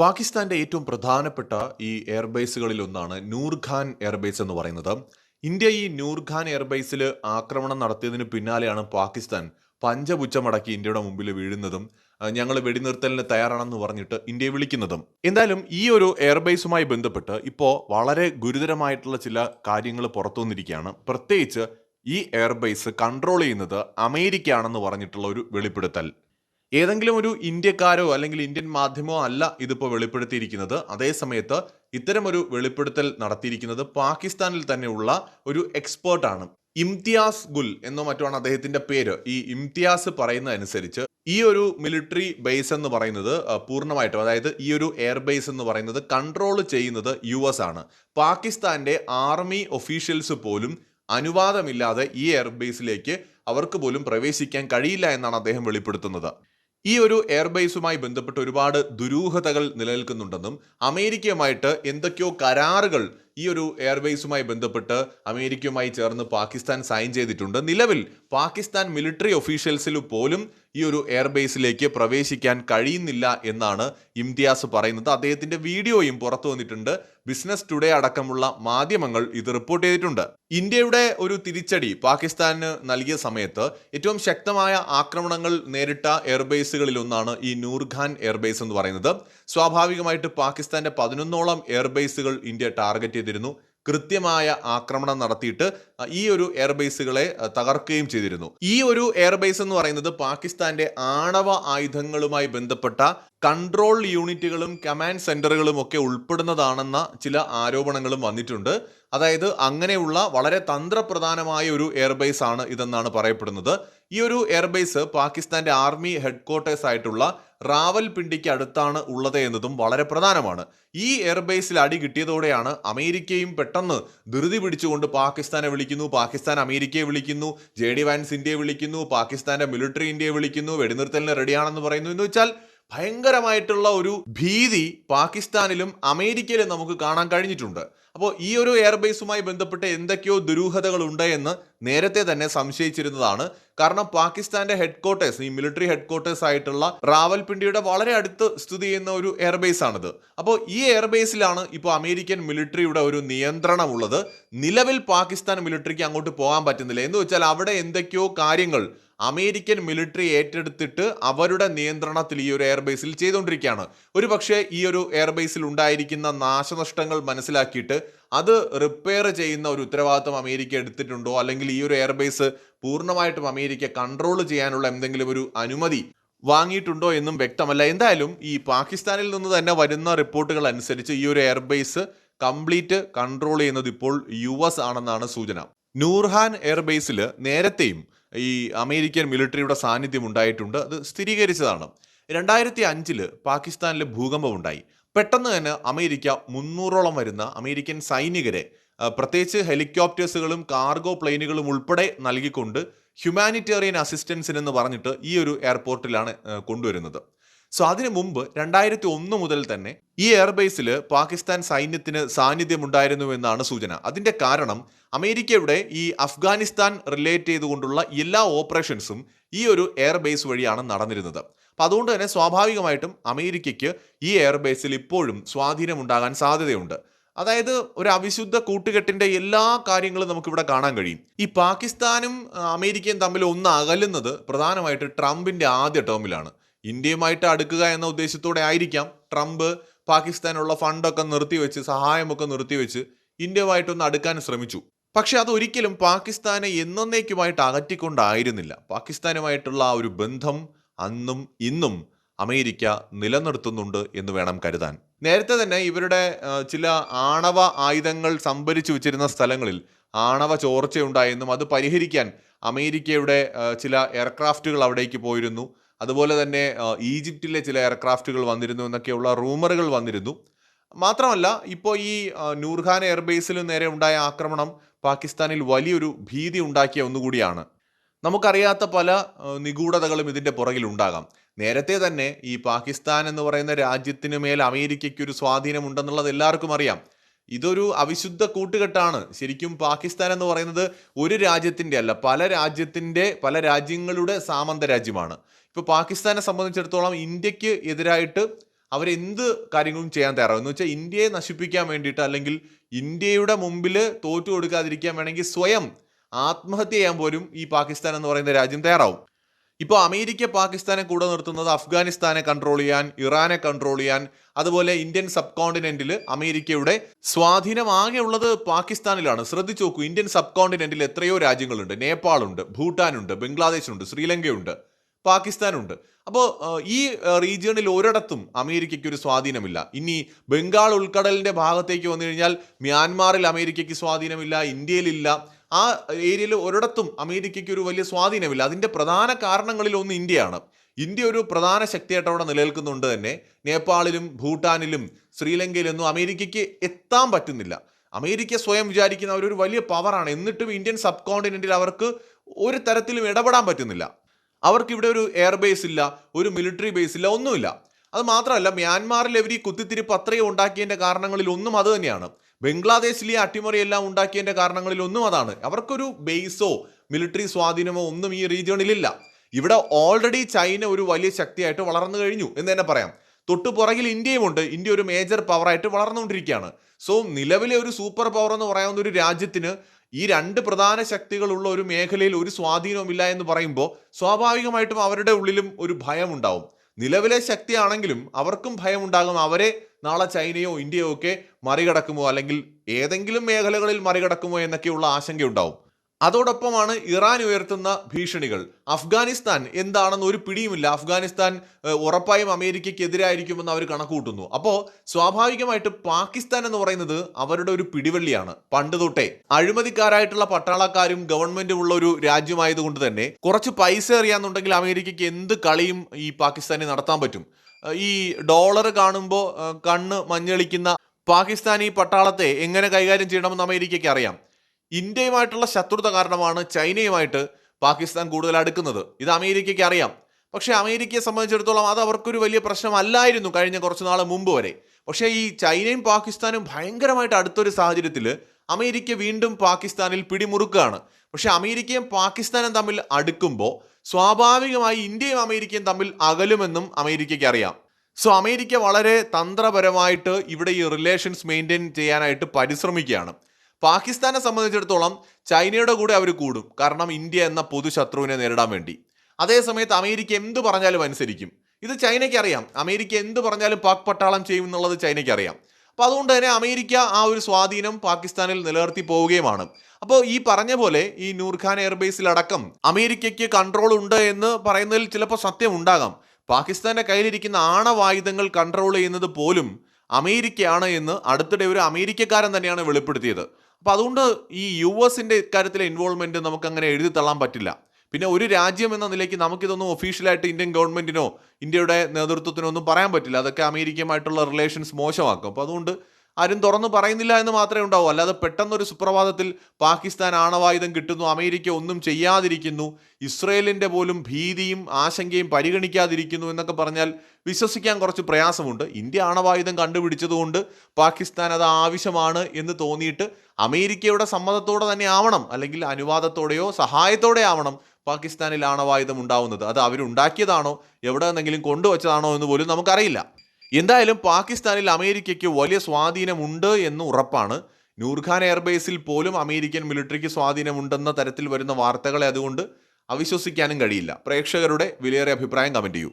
പാകിസ്ഥാന്റെ ഏറ്റവും പ്രധാനപ്പെട്ട ഈ എയർബേസുകളിൽ ഒന്നാണ് നൂർഖാൻ എയർബേസ് എന്ന് പറയുന്നത്. ഇന്ത്യ ഈ നൂർഖാൻ എയർബേസിൽ ആക്രമണം നടത്തിയതിന് പിന്നാലെയാണ് പാകിസ്ഥാൻ പഞ്ചപുച്ചമടക്കി ഇന്ത്യയുടെ മുമ്പിൽ വീഴുന്നതും ഞങ്ങൾ വെടിനിർത്തലിന് തയ്യാറാണെന്ന് പറഞ്ഞിട്ട് ഇന്ത്യയെ വിളിക്കുന്നതും. എന്തായാലും ഈ ഒരു എയർബേസുമായി ബന്ധപ്പെട്ട് ഇപ്പോൾ വളരെ ഗുരുതരമായിട്ടുള്ള ചില കാര്യങ്ങൾ പുറത്തു വന്നിരിക്കുകയാണ്. പ്രത്യേകിച്ച് ഈ എയർബേസ് കൺട്രോൾ ചെയ്യുന്നത് അമേരിക്കയാണെന്ന് പറഞ്ഞിട്ടുള്ള ഒരു വെളിപ്പെടുത്തൽ. ഏതെങ്കിലും ഒരു ഇന്ത്യക്കാരോ അല്ലെങ്കിൽ ഇന്ത്യൻ മാധ്യമമോ അല്ല ഇതിപ്പോൾ വെളിപ്പെടുത്തിയിരിക്കുന്നത്. അതേസമയത്ത് ഇത്തരം ഒരു വെളിപ്പെടുത്തൽ നടത്തിയിരിക്കുന്നത് പാകിസ്ഥാനിൽ തന്നെയുള്ള ഒരു എക്സ്പേർട്ടാണ് ഇംതിയാസ് ഗുൽ എന്നോ മറ്റോ ആണ് അദ്ദേഹത്തിന്റെ പേര്. ഈ ഇംതിയാസ് പറയുന്ന അനുസരിച്ച് ഈ ഒരു മിലിറ്ററി ബേസ് എന്ന് പറയുന്നത് പൂർണമായിട്ടും അതായത് ഈ ഒരു എയർ ബേസ് എന്ന് പറയുന്നത് കൺട്രോൾ ചെയ്യുന്നത് യു എസ് ആണ്. പാകിസ്ഥാന്റെ ആർമി ഒഫീഷ്യൽസ് പോലും അനുവാദമില്ലാതെ ഈ എയർബേസിലേക്ക് അവർക്ക് പോലും പ്രവേശിക്കാൻ കഴിയില്ല എന്നാണ് അദ്ദേഹം വെളിപ്പെടുത്തുന്നത്. ഈ ഒരു എയർബേസുമായി ബന്ധപ്പെട്ട് ഒരുപാട് ദുരൂഹതകൾ നിലനിൽക്കുന്നുണ്ടെന്നും അമേരിക്കയുമായിട്ട് എന്തൊക്കെയോ കരാറുകൾ ഈ ഒരു എയർബേസുമായി ബന്ധപ്പെട്ട് അമേരിക്കയുമായി ചേർന്ന് പാകിസ്ഥാൻ സൈൻ ചെയ്തിട്ടുണ്ട്. നിലവിൽ പാകിസ്ഥാൻ മിലിറ്ററി ഒഫീഷ്യൽസിൽ പോലും ഈ ഒരു എയർബേസിലേക്ക് പ്രവേശിക്കാൻ കഴിയുന്നില്ല എന്നാണ് ഇംതിയാസ് പറയുന്നത്. അദ്ദേഹത്തിന്റെ വീഡിയോയും പുറത്തു വന്നിട്ടുണ്ട്. ബിസിനസ് ടുഡേ അടക്കമുള്ള മാധ്യമങ്ങൾ ഇത് റിപ്പോർട്ട് ചെയ്തിട്ടുണ്ട്. ഇന്ത്യയുടെ ഒരു തിരിച്ചടി പാകിസ്ഥാന് നൽകിയ സമയത്ത് ഏറ്റവും ശക്തമായ ആക്രമണങ്ങൾ നേരിട്ട എയർബേസുകളിൽ ഒന്നാണ് ഈ നൂർഖാൻ എയർബേസ് എന്ന് പറയുന്നത്. സ്വാഭാവികമായിട്ട് പാകിസ്ഥാന്റെ പതിനൊന്നോളം എയർബേസുകൾ ഇന്ത്യ ടാർഗറ്റ് ചെയ്തിരുന്നു. കൃത്യമായ ആക്രമണം നടത്തിയിട്ട് ഈ ഒരു എയർബേസുകളെ തകർക്കുകയും ചെയ്തിരുന്നു. ഈ ഒരു എയർബേസ് എന്ന് പറയുന്നത് പാകിസ്ഥാന്റെ ആണവ ആയുധങ്ങളുമായി ബന്ധപ്പെട്ട കൺട്രോൾ യൂണിറ്റുകളും കമാൻഡ് സെന്ററുകളും ഒക്കെ ഉൾപ്പെടുന്നതാണെന്ന ചില ആരോപണങ്ങളും വന്നിട്ടുണ്ട്. അതായത് അങ്ങനെയുള്ള വളരെ തന്ത്രപ്രധാനമായ ഒരു എയർബേസ് ആണ് ഇതെന്നാണ് പറയപ്പെടുന്നത്. ഈ ഒരു എയർബേസ് പാകിസ്ഥാന്റെ ആർമി ഹെഡ്ക്വാർട്ടേഴ്സ് ആയിട്ടുള്ള റാവൽപിണ്ടിക്ക് അടുത്താണ് ഉള്ളത് എന്നതും വളരെ പ്രധാനമാണ്. ഈ എയർബേസിൽ അടി കിട്ടിയതോടെയാണ് അമേരിക്കയും പെട്ടെന്ന് ധൃതി പിടിച്ചുകൊണ്ട് പാകിസ്ഥാനെ വിളിക്കുന്നു. പാകിസ്ഥാൻ അമേരിക്കയെ വിളിക്കുന്നു. ജെ ഡി വാൻസ് ഇന്ത്യയെ വിളിക്കുന്നു. പാകിസ്ഥാന്റെ മിലിറ്ററി ഇന്ത്യയെ വിളിക്കുന്നു. വെടിനിർത്തലിന് റെഡിയാണെന്ന് പറയുന്നു. എന്ന് വെച്ചാൽ ഭയങ്കരമായിട്ടുള്ള ഒരു ഭീതി പാകിസ്ഥാനിലും അമേരിക്കയിലും നമുക്ക് കാണാൻ കഴിഞ്ഞിട്ടുണ്ട്. അപ്പോൾ ഈ ഒരു എയർബേസുമായി ബന്ധപ്പെട്ട് എന്തൊക്കെയോ ദുരൂഹതകൾ ഉണ്ട് എന്ന് നേരത്തെ തന്നെ സംശയിച്ചിരുന്നതാണ്. കാരണം പാകിസ്ഥാന്റെ ഹെഡ്ക്വാർട്ടേഴ്സ് ഈ മിലിറ്ററി ഹെഡ്ക്വാർട്ടേഴ്സ് ആയിട്ടുള്ള റാവൽപിണ്ടിയുടെ വളരെ അടുത്ത് സ്ഥിതി ചെയ്യുന്ന ഒരു എയർബേസ് ആണിത്. അപ്പോൾ ഈ എയർബേസിലാണ് ഇപ്പോൾ അമേരിക്കൻ മിലിറ്ററിയുടെ ഒരു നിയന്ത്രണമുള്ളത്. നിലവിൽ പാകിസ്ഥാൻ മിലിറ്ററിക്ക് അങ്ങോട്ട് പോകാൻ പറ്റുന്നില്ല. എന്ന് വെച്ചാൽ അവിടെ എന്തൊക്കെയോ കാര്യങ്ങൾ അമേരിക്കൻ മിലിറ്ററി ഏറ്റെടുത്തിട്ട് അവരുടെ നിയന്ത്രണത്തിൽ ഈ ഒരു എയർബേസിൽ ചെയ്തുകൊണ്ടിരിക്കുകയാണ്. ഒരു പക്ഷേ ഈ ഒരു എയർബേസിൽ ഉണ്ടായിരിക്കുന്ന നാശനഷ്ടങ്ങൾ മനസ്സിലാക്കിയിട്ട് അത് റിപ്പയർ ചെയ്യുന്ന ഒരു ഉത്തരവാദിത്വം അമേരിക്ക എടുത്തിട്ടുണ്ടോ? അല്ലെങ്കിൽ ഈ ഒരു എയർബേസ് പൂർണമായിട്ടും അമേരിക്ക കൺട്രോൾ ചെയ്യാനുള്ള എന്തെങ്കിലും ഒരു അനുമതി വാങ്ങിയിട്ടുണ്ടോ എന്നും വ്യക്തമല്ല. എന്തായാലും ഈ പാകിസ്ഥാനിൽ നിന്ന് തന്നെ വരുന്ന റിപ്പോർട്ടുകൾ അനുസരിച്ച് ഈ ഒരു എയർബേസ് കംപ്ലീറ്റ് കൺട്രോൾ ചെയ്യുന്നത് ഇപ്പോൾ യു എസ് ആണെന്നാണ് സൂചന. നൂർഹാൻ എയർബേസിൽ നേരത്തെയും ഈ അമേരിക്കൻ മിലിറ്ററിയുടെ സാന്നിധ്യം ഉണ്ടായിട്ടുണ്ട്. അത് സ്ഥിരീകരിച്ചതാണ്. രണ്ടായിരത്തി അഞ്ചിൽ പാകിസ്ഥാനിൽ ഭൂകമ്പം ഉണ്ടായി പെട്ടെന്ന് തന്നെ അമേരിക്ക മുന്നൂറോളം വരുന്ന അമേരിക്കൻ സൈനികരെ പ്രത്യേകിച്ച് ഹെലികോപ്റ്റേഴ്സുകളും കാർഗോ പ്ലെയിനുകളും ഉൾപ്പെടെ നൽകിക്കൊണ്ട് ഹ്യൂമാനിറ്റേറിയൻ അസിസ്റ്റൻസിന് എന്ന് പറഞ്ഞിട്ട് ഈ ഒരു എയർപോർട്ടിലാണ് കൊണ്ടുവരുന്നത്. സോ അതിനു മുമ്പ് രണ്ടായിരത്തി ഒന്ന് മുതൽ തന്നെ ഈ എയർബേസിൽ പാകിസ്ഥാൻ സൈന്യത്തിന് സാന്നിധ്യം ഉണ്ടായിരുന്നു എന്നാണ് സൂചന. അതിന്റെ കാരണം അമേരിക്കയുടെ ഈ അഫ്ഗാനിസ്ഥാൻ റിലേറ്റ് ചെയ്തുകൊണ്ടുള്ള എല്ലാ ഓപ്പറേഷൻസും ഈ ഒരു എയർബേസ് വഴിയാണ് നടന്നിരുന്നത്. അപ്പം അതുകൊണ്ട് തന്നെ സ്വാഭാവികമായിട്ടും അമേരിക്കയ്ക്ക് ഈ എയർബേസിൽ ഇപ്പോഴും സ്വാധീനമുണ്ടാകാൻ സാധ്യതയുണ്ട്. അതായത് ഒരു അവിശുദ്ധ കൂട്ടുകെട്ടിന്റെ എല്ലാ കാര്യങ്ങളും നമുക്കിവിടെ കാണാൻ കഴിയും. ഈ പാകിസ്ഥാനും അമേരിക്കയും തമ്മിൽ ഒന്ന് അകലുന്നത് പ്രധാനമായിട്ട് ട്രംപിന്റെ ആദ്യ ടേമിലാണ്. ഇന്ത്യയുമായിട്ട് അടുക്കുക എന്ന ഉദ്ദേശത്തോടെ ആയിരിക്കാം. ട്രംപ് പാകിസ്ഥാനുള്ള ഫണ്ടൊക്കെ നിർത്തിവെച്ച് സഹായമൊക്കെ നിർത്തിവെച്ച് ഇന്ത്യയുമായിട്ടൊന്ന് അടുക്കാൻ ശ്രമിച്ചു. പക്ഷെ അതൊരിക്കലും പാകിസ്ഥാനെ എന്നേക്കുമായിട്ട് അകറ്റിക്കൊണ്ടായിരുന്നില്ല. പാകിസ്ഥാനുമായിട്ടുള്ള ആ ഒരു ബന്ധം അന്നും ഇന്നും അമേരിക്ക നിലനിർത്തുന്നുണ്ട് എന്ന് വേണം കരുതാൻ. നേരത്തെ തന്നെ ഇവരുടെ ചില ആണവ ആയുധങ്ങൾ സംഭരിച്ചു വെച്ചിരുന്ന സ്ഥലങ്ങളിൽ ആണവ ചോർച്ചയുണ്ടായെന്നും അത് പരിഹരിക്കാൻ അമേരിക്കയുടെ ചില എയർക്രാഫ്റ്റുകൾ അവിടേക്ക് പോയിരുന്നു. അതുപോലെ തന്നെ ഈജിപ്തിലെ ചില എയർക്രാഫ്റ്റുകൾ വന്നിരുന്നു എന്നൊക്കെയുള്ള റൂമറുകൾ വന്നിരുന്നു. മാത്രമല്ല ഇപ്പോൾ ഈ നൂർഖാൻ എയർബേസിലും നേരെ ഉണ്ടായ ആക്രമണം പാകിസ്ഥാനിൽ വലിയൊരു ഭീതി ഉണ്ടാക്കിയ ഒന്നുകൂടിയാണ്. നമുക്കറിയാത്ത പല നിഗൂഢതകളും ഇതിന്റെ പുറകിൽ ഉണ്ടാകാം നേരത്തെ തന്നെ ഈ പാകിസ്ഥാൻ എന്ന് പറയുന്ന രാജ്യത്തിന് മേൽ അമേരിക്കയ്ക്ക് ഒരു സ്വാധീനം ഉണ്ടെന്നുള്ളത് എല്ലാവർക്കും അറിയാം. ഇതൊരു അവിശുദ്ധ കൂട്ടുകെട്ടാണ്. ശരിക്കും പാകിസ്ഥാൻ എന്ന് പറയുന്നത് ഒരു രാജ്യത്തിന്റെ അല്ല പല രാജ്യത്തിന്റെ പല രാജ്യങ്ങളുടെ സാമന്ത രാജ്യമാണ്. ഇപ്പോൾ പാകിസ്ഥാനെ സംബന്ധിച്ചിടത്തോളം ഇന്ത്യയ്ക്ക് എതിരായിട്ട് അവരെന്ത് കാര്യങ്ങളും ചെയ്യാൻ തയ്യാറാവും? എന്ന് വെച്ചാൽ ഇന്ത്യയെ നശിപ്പിക്കാൻ വേണ്ടിയിട്ട് അല്ലെങ്കിൽ ഇന്ത്യയുടെ മുമ്പിൽ തോറ്റു കൊടുക്കാതിരിക്കാൻ വേണമെങ്കിൽ സ്വയം ആത്മഹത്യ ചെയ്യാൻ പോലും ഈ പാകിസ്ഥാൻ എന്ന് പറയുന്ന രാജ്യം തയ്യാറാവും. ഇപ്പോൾ അമേരിക്ക പാകിസ്ഥാനെ കൂടെ നിർത്തുന്നത് അഫ്ഗാനിസ്ഥാനെ കൺട്രോൾ ചെയ്യാൻ ഇറാനെ കൺട്രോൾ ചെയ്യാൻ അതുപോലെ ഇന്ത്യൻ സബ് കോണ്ടിനെന്റിൽ അമേരിക്കയുടെ സ്വാധീനം ആകെ ഉള്ളത് പാകിസ്ഥാനിലാണ്. ശ്രദ്ധിച്ചു നോക്കൂ ഇന്ത്യൻ സബ് കോണ്ടിനെന്റിൽ എത്രയോ രാജ്യങ്ങളുണ്ട്. നേപ്പാളുണ്ട് ഭൂട്ടാനുണ്ട് ബംഗ്ലാദേശുണ്ട് ശ്രീലങ്കയുണ്ട് പാകിസ്ഥാനുണ്ട്. അപ്പോൾ ഈ റീജിയണിൽ ഒരിടത്തും അമേരിക്കയ്ക്ക് ഒരു സ്വാധീനമില്ല. ഇനി ബംഗാൾ ഉൾക്കടലിന്റെ ഭാഗത്തേക്ക് വന്നു കഴിഞ്ഞാൽ മ്യാൻമാറിൽ അമേരിക്കയ്ക്ക് സ്വാധീനമില്ല ഇന്ത്യയിലില്ല. ആ ഏരിയയിൽ ഒരിടത്തും അമേരിക്കയ്ക്ക് ഒരു വലിയ സ്വാധീനമില്ല. അതിന്റെ പ്രധാന കാരണങ്ങളിൽ ഒന്ന് ഇന്ത്യയാണ്. ഇന്ത്യ ഒരു പ്രധാന ശക്തിയായിട്ട് അവിടെ നിലനിൽക്കുന്നുണ്ട് തന്നെ. നേപ്പാളിലും ഭൂട്ടാനിലും ശ്രീലങ്കയിലൊന്നും അമേരിക്കയ്ക്ക് എത്താൻ പറ്റുന്നില്ല. അമേരിക്ക സ്വയം വിചാരിക്കുന്ന അവരൊരു വലിയ പവറാണ്. എന്നിട്ടും ഇന്ത്യൻ സബ് കോണ്ടിനെന്റിൽ അവർക്ക് ഒരു തരത്തിലും ഇടപെടാൻ പറ്റുന്നില്ല. അവർക്ക് ഇവിടെ ഒരു എയർബേസ് ഇല്ല ഒരു മിലിറ്ററി ബേസ് ഇല്ല ഒന്നുമില്ല. അത് മാത്രമല്ല മ്യാൻമാറിൽ അവർ ഈ കുത്തിത്തിരിപ്പ് അത്രയും ഉണ്ടാക്കിയതിന്റെ കാരണങ്ങളിൽ ഒന്നും അത് തന്നെയാണ്. ബംഗ്ലാദേശിലെ അട്ടിമറിയെല്ലാം ഉണ്ടാക്കിയതിന്റെ കാരണങ്ങളിൽ ഒന്നും അതാണ്. അവർക്കൊരു ബേസോ മിലിറ്ററി സ്വാധീനമോ ഒന്നും ഈ റീജിയണിലില്ല ഇവിടെ ഓൾറെഡി ചൈന ഒരു വലിയ ശക്തിയായിട്ട് വളർന്നു കഴിഞ്ഞു എന്ന് തന്നെ പറയാം. തൊട്ടു പുറകിൽ ഇന്ത്യയുമുണ്ട് ഇന്ത്യ ഒരു മേജർ പവറായിട്ട് വളർന്നുകൊണ്ടിരിക്കുകയാണ്. സോ നിലവിലെ ഒരു സൂപ്പർ പവർ എന്ന് പറയാവുന്ന ഒരു രാജ്യത്തിന് ഈ രണ്ട് പ്രധാന ശക്തികളുള്ള ഒരു മേഖലയിൽ ഒരു സ്വാധീനവുമില്ല എന്ന് പറയുമ്പോൾ സ്വാഭാവികമായിട്ടും അവരുടെ ഉള്ളിലും ഒരു ഭയം ഉണ്ടാവും നിലവിലെ ശക്തിയാണെങ്കിലും അവർക്കും ഭയമുണ്ടാകും. അവരെ നാളെ ചൈനയോ ഇന്ത്യയോ ഒക്കെ മറികടക്കുമോ? അല്ലെങ്കിൽ ഏതെങ്കിലും മേഖലകളിൽ മറികടക്കുമോ എന്നൊക്കെയുള്ള ആശങ്കയുണ്ടാവും. അതോടൊപ്പമാണ് ഇറാൻ ഉയർത്തുന്ന ഭീഷണികൾ. അഫ്ഗാനിസ്ഥാൻ എന്താണെന്ന് ഒരു പിടിയുമില്ല. അഫ്ഗാനിസ്ഥാൻ ഉറപ്പായും അമേരിക്കയ്ക്കെതിരായിരിക്കുമെന്ന് അവർ കണക്കുകൂട്ടുന്നു. അപ്പോൾ സ്വാഭാവികമായിട്ട് പാകിസ്ഥാൻ എന്ന് പറയുന്നത് അവരുടെ ഒരു പിടിവള്ളിയാണ്. പണ്ട് തൊട്ടേ അഴിമതിക്കാരായിട്ടുള്ള പട്ടാളക്കാരും ഗവൺമെന്റും ഉള്ള ഒരു രാജ്യമായതുകൊണ്ട് തന്നെ കുറച്ച് പൈസ എറിയാന്നുണ്ടെങ്കിൽ അമേരിക്കയ്ക്ക് എന്ത് കളിയും ഈ പാകിസ്ഥാനിൽ നടത്താൻ പറ്റും. ഈ ഡോളർ കാണുമ്പോൾ കണ്ണ് മഞ്ഞളിക്കുന്ന പാകിസ്ഥാനി പട്ടാളത്തെ എങ്ങനെ കൈകാര്യം ചെയ്യണമെന്ന് അമേരിക്കയ്ക്ക് അറിയാം. ഇന്ത്യയുമായിട്ടുള്ള ശത്രുത കാരണമാണ് ചൈനയുമായിട്ട് പാകിസ്ഥാൻ കൂടുതൽ അടുക്കുന്നത്. ഇത് അമേരിക്കയ്ക്ക് അറിയാം. പക്ഷേ അമേരിക്കയെ സംബന്ധിച്ചിടത്തോളം അത് അവർക്കൊരു വലിയ പ്രശ്നമല്ലായിരുന്നു കഴിഞ്ഞ കുറച്ച് നാൾ മുമ്പ് വരെ. പക്ഷേ ഈ ചൈനയും പാകിസ്ഥാനും ഭയങ്കരമായിട്ട് അടുത്തൊരു സാഹചര്യത്തിൽ അമേരിക്ക വീണ്ടും പാകിസ്ഥാനിൽ പിടിമുറുക്കുകയാണ്. പക്ഷേ അമേരിക്കയും പാകിസ്ഥാനും തമ്മിൽ അടുക്കുമ്പോൾ സ്വാഭാവികമായി ഇന്ത്യയും അമേരിക്കയും തമ്മിൽ അകലുമെന്നും അമേരിക്കയ്ക്ക് അറിയാം. സോ അമേരിക്ക വളരെ തന്ത്രപരമായിട്ട് ഇവിടെ ഈ റിലേഷൻസ് മെയിന്റെയിൻ ചെയ്യാനായിട്ട് പരിശ്രമിക്കുകയാണ്. പാകിസ്ഥാനെ സംബന്ധിച്ചിടത്തോളം ചൈനയുടെ കൂടെ അവർ കൂടും. കാരണം ഇന്ത്യ എന്ന പൊതു ശത്രുവിനെ നേരിടാൻ വേണ്ടി. അതേസമയത്ത് അമേരിക്ക എന്ത് പറഞ്ഞാലും അനുസരിക്കും. ഇത് ചൈനയ്ക്ക് അറിയാം അമേരിക്ക എന്ത് പറഞ്ഞാലും പാക് പട്ടാളം ചെയ്യും എന്നുള്ളത് ചൈനയ്ക്ക് അറിയാം അപ്പോൾ അതുകൊണ്ട് തന്നെ അമേരിക്ക ആ ഒരു സ്വാധീനം പാകിസ്ഥാനിൽ നിലനിർത്തി പോവുകയുമാണ്. അപ്പോൾ ഈ പറഞ്ഞ പോലെ ഈ നൂർഖാൻ എയർബേസിലടക്കം അമേരിക്കയ്ക്ക് കൺട്രോൾ ഉണ്ട് എന്ന് പറയുന്നതിൽ ചിലപ്പോൾ സത്യം ഉണ്ടാകാം. പാകിസ്ഥാന്റെ കയ്യിലിരിക്കുന്ന ആണവായുധങ്ങൾ കൺട്രോൾ ചെയ്യുന്നത് പോലും അമേരിക്കയാണ് എന്ന് അടുത്തിടെ ഒരു അമേരിക്കക്കാരൻ തന്നെയാണ് വെളിപ്പെടുത്തിയത്. അപ്പോൾ അതുകൊണ്ട് ഈ യു എസിന്റെ ഇക്കാര്യത്തിലെ ഇൻവോൾവ്മെന്റ് നമുക്ക് അങ്ങനെ എഴുതി തള്ളാൻ പറ്റില്ല. പിന്നെ ഒരു രാജ്യം എന്ന നിലയ്ക്ക് നമുക്കിതൊന്നും ഒഫീഷ്യലായിട്ട് ഇന്ത്യൻ ഗവൺമെന്റിനോ ഇന്ത്യയുടെ നേതൃത്വത്തിനോ ഒന്നും പറയാൻ പറ്റില്ല. അതൊക്കെ അമേരിക്കയുമായിട്ടുള്ള റിലേഷൻസ് മോശമാക്കും. അപ്പോൾ അതുകൊണ്ട് ആരും തുറന്നു പറയുന്നില്ല എന്ന് മാത്രമേ ഉണ്ടാവൂ. അല്ലാതെ പെട്ടെന്നൊരു സുപ്രഭാതത്തിൽ പാകിസ്ഥാൻ ആണവായുധം കിട്ടുന്നു അമേരിക്ക ഒന്നും ചെയ്യാതിരിക്കുന്നു ഇസ്രയേലിന്റെ പോലും ഭീതിയും ആശങ്കയും പരിഗണിക്കാതിരിക്കുന്നു എന്നൊക്കെ പറഞ്ഞാൽ വിശ്വസിക്കാൻ കുറച്ച് പ്രയാസമുണ്ട്. ഇന്ത്യ ആണവായുധം കണ്ടുപിടിച്ചതുകൊണ്ട് പാകിസ്ഥാൻ അത് ആവശ്യമാണ് എന്ന് തോന്നിയിട്ട് അമേരിക്കയുടെ സമ്മതത്തോടെ തന്നെ ആവണം അല്ലെങ്കിൽ അനുവാദത്തോടെയോ സഹായത്തോടെ ആവണം പാകിസ്ഥാനിൽ ആണവായുധം ഉണ്ടാവുന്നത്. അത് അവരുണ്ടാക്കിയതാണോ എവിടെ നിന്നെങ്കിലും കൊണ്ടുവച്ചതാണോ എന്ന് പോലും നമുക്കറിയില്ല. എന്തായാലും പാകിസ്ഥാനിൽ അമേരിക്കയ്ക്ക് വലിയ സ്വാധീനമുണ്ട് എന്ന് ഉറപ്പാണ്. നൂർഖാൻ എയർബേസിൽ പോലും അമേരിക്കൻ മിലിറ്ററിക്ക് സ്വാധീനമുണ്ടെന്ന തരത്തിൽ വരുന്ന വാർത്തകളെ അതുകൊണ്ട് അവിശ്വസിക്കാനും കഴിയില്ല. പ്രേക്ഷകരുടെ വിലയേറെ അഭിപ്രായം കമന്റ് ചെയ്യൂ.